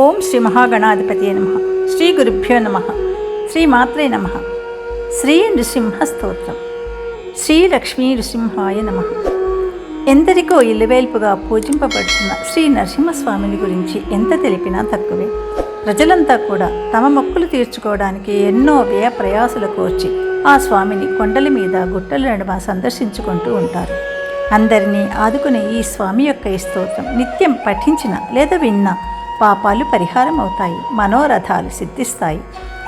ఓం శ్రీ మహాగణాధిపతి నమ. శ్రీ గురుభ్యో నమ. శ్రీ మాత్రే నమ. శ్రీ నృసింహ స్తోత్రం శ్రీ లక్ష్మీ నృసింహాయ నమ. ఎందరికో ఇల్లువేల్పుగా పూజింపబడుతున్న శ్రీ నరసింహస్వామిని గురించి ఎంత తెలిపినా తక్కువే. ప్రజలంతా కూడా తమ మొక్కులు తీర్చుకోవడానికి ఎన్నో వ్యయ ప్రయాసులు కోర్చి ఆ స్వామిని కొండల మీద గుట్టల నడుమ సందర్శించుకుంటూ ఉంటారు. అందరినీ ఆదుకునే ఈ స్వామి యొక్క ఈ స్తోత్రం నిత్యం పఠించిన లేదా విన్నా పాపాలు పరిహారం అవుతాయి మనోరథాలు సిద్ధిస్తాయి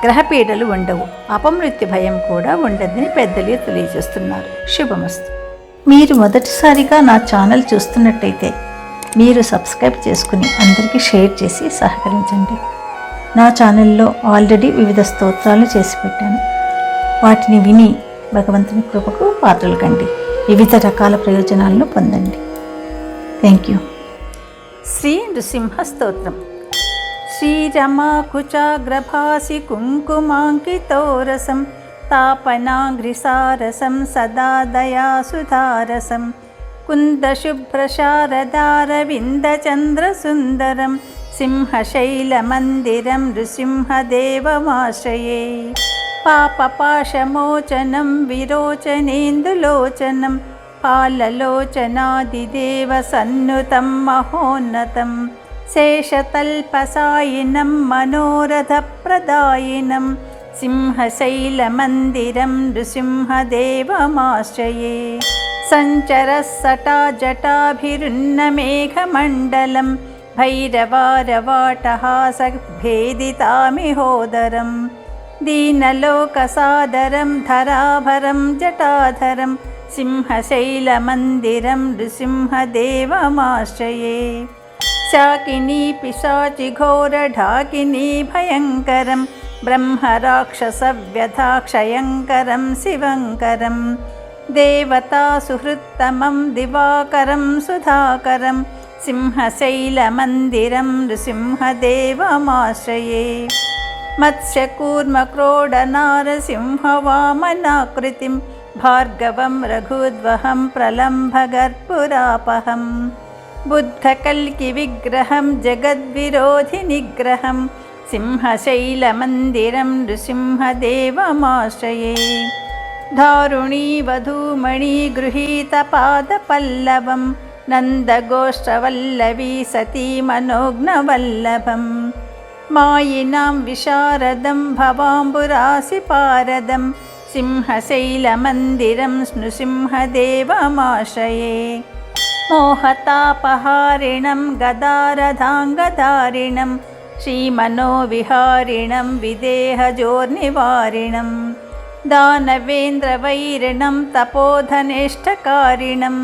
గ్రహపీడలు ఉండవు అపమృత్యు భయం కూడా ఉండదని పెద్దలే తెలియజేస్తున్నారు. శుభమస్తు. మీరు మొదటిసారిగా నా ఛానల్ చూస్తున్నట్టయితే మీరు సబ్స్క్రైబ్ చేసుకుని అందరికీ షేర్ చేసి సహకరించండి. నా ఛానల్లో ఆల్రెడీ వివిధ స్తోత్రాలు చేసి పెట్టాను. వాటిని విని భగవంతుని కృపకు పాత్రలు కండి. వివిధ రకాల ప్రయోజనాలను పొందండి. Thank you. श्री नृसिंहस्तोत्रम्। श्रीरमाकुचाग्रभासि कुङ्कुमाङ्कितोरसं तापनाघ्रिसारसं सदा दयासुधारसं कुन्दशुभ्रशारदारविन्दचन्द्रसुन्दरं सिंहशैलमन्दिरं नृसिंहदेवमाश्रये। पापपाशमोचनं विरोचनेन्दुलोचनम् पाललोचनादिदेवसन्नुतं महोन्नतं शेषतल्पसायिनं मनोरथप्रदायिनं सिंहशैलमन्दिरं नृसिंहदेवमाश्रये सञ्चरः सटा जटाभिरुन्नमेघमण्डलं भैरवारवाटहासभेदितामिहोदरं दीनलोकसादरं धराभरं जटाधरं सिंहशैलमन्दिरं नृसिंहदेवमाश्रये। शाकिनी पिशाचि घोरढाकिनी भयङ्करं ब्रह्मराक्षसव्यथाक्षयङ्करं शिवङ्करम् देवतासुहृत्तमं दिवाकरं सुधाकरं सिंहशैलमन्दिरं नृसिंहदेवमाश्रये। मत्स्यकूर्मक्रोडनारसिंहवामनाकृतिं भार्गवं रघुद्वहं प्रलम्भगर्पुरापहं बुद्धकल्किविग्रहं जगद्विरोधिनिग्रहं सिंहशैलमन्दिरं नृसिंहदेवमाश्रये। दारुणीवधूमणि गृहीतपादपल्लवं नन्दगोष्ठवल्लवी सती मनोज्ञवल्लभं मायिनां विशारदं भवाम्बुरासिपारदं सिंहशैलमन्दिरं नृसिंहदेवमाश्रये मोहतापहारिणं गदारधाङ्गधारिणं श्रीमनोविहारिणं विदेहजोर्निवारिणम् दानवेन्द्रवैरिणं तपोधनेष्ठकारिणं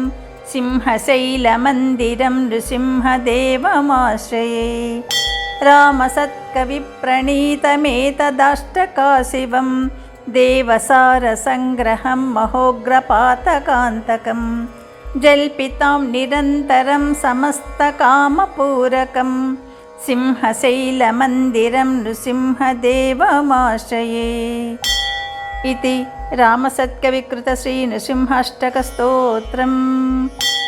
सिंहशैलमन्दिरं नृसिंहदेवमाश्रये रामसत्कविप्रणीतमेतदाष्टकाशिवं देवसारसङ्ग्रहं महोग्रपातकान्तकं जल्पितां निरन्तरं समस्तकामपूरकं सिंहशैलमन्दिरं नृसिंहदेवमाश्रये इति रामसत्कविकृतश्रीनृसिंहाष्टकस्तोत्रं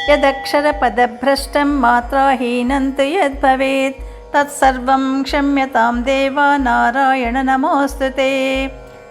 यदक्षरपदभ्रष्टं मात्राहीनं तु यद्भवेत् तत्सर्वं क्षम्यतां देवा नारायण नमोऽस्तु ते